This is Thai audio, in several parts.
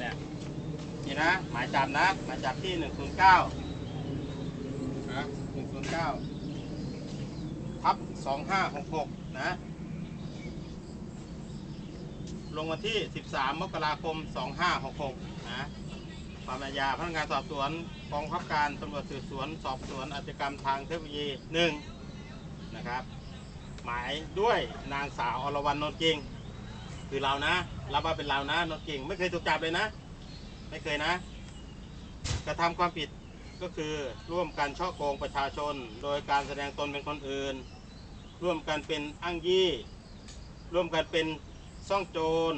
เนี่ยนี่นะ หมายจับนะหมายจับที่หนึ่งศูนย์เก้านะหนึ่งศูนย์เก้าทับสองห้าหกหกนะ ลงวันที่13มมกราคม2566นะความอาญาพนักงานสอบสวนกองบังคับการตำรวจสืบสวน สอบสวนอาชญากรรมทางเทคโนโลยี1นะครับ หมายด้วยนางสาวอรวรรณนนท์เก่ง คือเรานะรับว่าเป็นเรานะนนเก่งไม่เคยถูกจับเลยนะ ไม่เคยนะ กระทำความผิดก็คือร่วมกันช่อโกงประชาชน โดยการแสดงตนเป็นคนอื่น ร่วมกันเป็นอ้างยี่ ร่วมกันเป็นซ่องโจร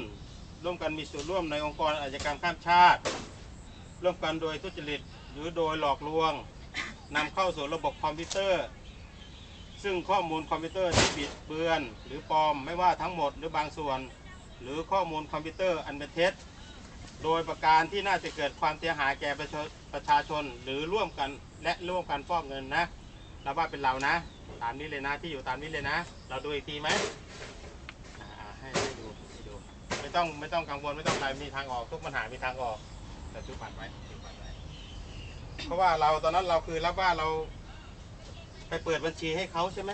ร่วมกันมีส่วนร่วมในองค์กรอาชญากรรมข้ามชาติ ร่วมกันโดยทุจริตหรือโดยหลอกลวงนำเข้าสู่ระบบคอมพิวเตอร์ ซึ่งข้อมูลคอมพิวเตอร์ที่บิดเบือน หรือปลอมไม่ว่าทั้งหมดหรือบางส่วน หรือข้อมูลคอมพิวเตอร์อันเป็นเท็จ โดยประการที่น่าจะเกิดความเสียหายแก่ประชาชนหรือร่วมกันและร่วมกันฟอกเงินนะเราว่าเป็นเรานะ ตามนี้เลยนะที่อยู่ตามนี้เลยนะ เราดูอีกทีไหมให้ให้ดูให้ดูไม่ต้องไม่ต้องกังวลไม่ต้องอะไรมีทางออกทุกปัญหามีทางออกแต่ถือบัตรไว้ถือบัตรไว้เพราะว่าเราตอนนั้นเราคือรับว่าเรา ไปเปิดบัญชีให้เขาใช่ไหม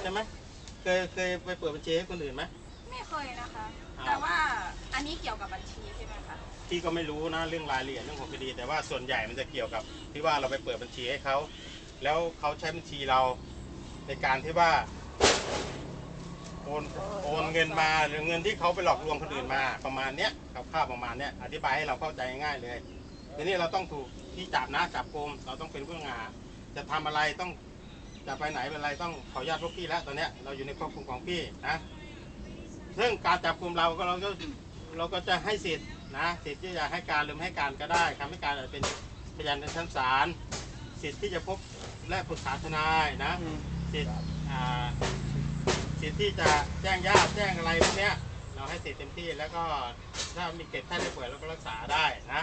ใช่ไหมเคยเคยไปเปิดบัญชีให้คนอื่นไหม ไม่เคยนะคะ อ้าว แต่ว่าอันนี้เกี่ยวกับบัญชีใช่ไหมคะที่ก็ไม่รู้นะเรื่องรายละเอียดเรื่องของคดี แต่ว่าส่วนใหญ่มันจะเกี่ยวกับที่ว่าเราไปเปิดบัญชีให้เขาแล้วเขาใช้บัญชีเราในการที่ว่าโอนโอนเงินมาหรือเงินที่เขาไปหลอกลวงคนอื่นมาประมาณเนี้ยคร่าวๆประมาณเนี้ยอธิบายให้เราเข้าใจง่ายๆเลยทีนี้เราต้องถูกที่จับนะจับกลุ่มเราต้องเป็นผู้ต้องหาจะทำอะไรต้องจะไปไหนเป็นไรต้องขออนุญาตพวกพี่แล้วตอนเนี้ยเราอยู่ในควบคุมของพี่นะ ซึ่งการจับกลุ่มเราก็เราก็เราก็จะให้สิทธิ์นะสิทธิ์ที่จะให้การหรือไม่ให้การก็ได้คำให้การอาจจะเป็นพยานในชั้นศาลสิทธิ์ที่จะพบและปรึกษาทนายนะสิทธิ์อ่าสิทธิ์ที่จะแจ้งญาติแจ้งอะไรพวกเนี้ยเราให้สิทธิ์เต็มที่แล้วก็ถ้ามีเก็บไข้ได้ป่วยเราก็รักษาได้นะ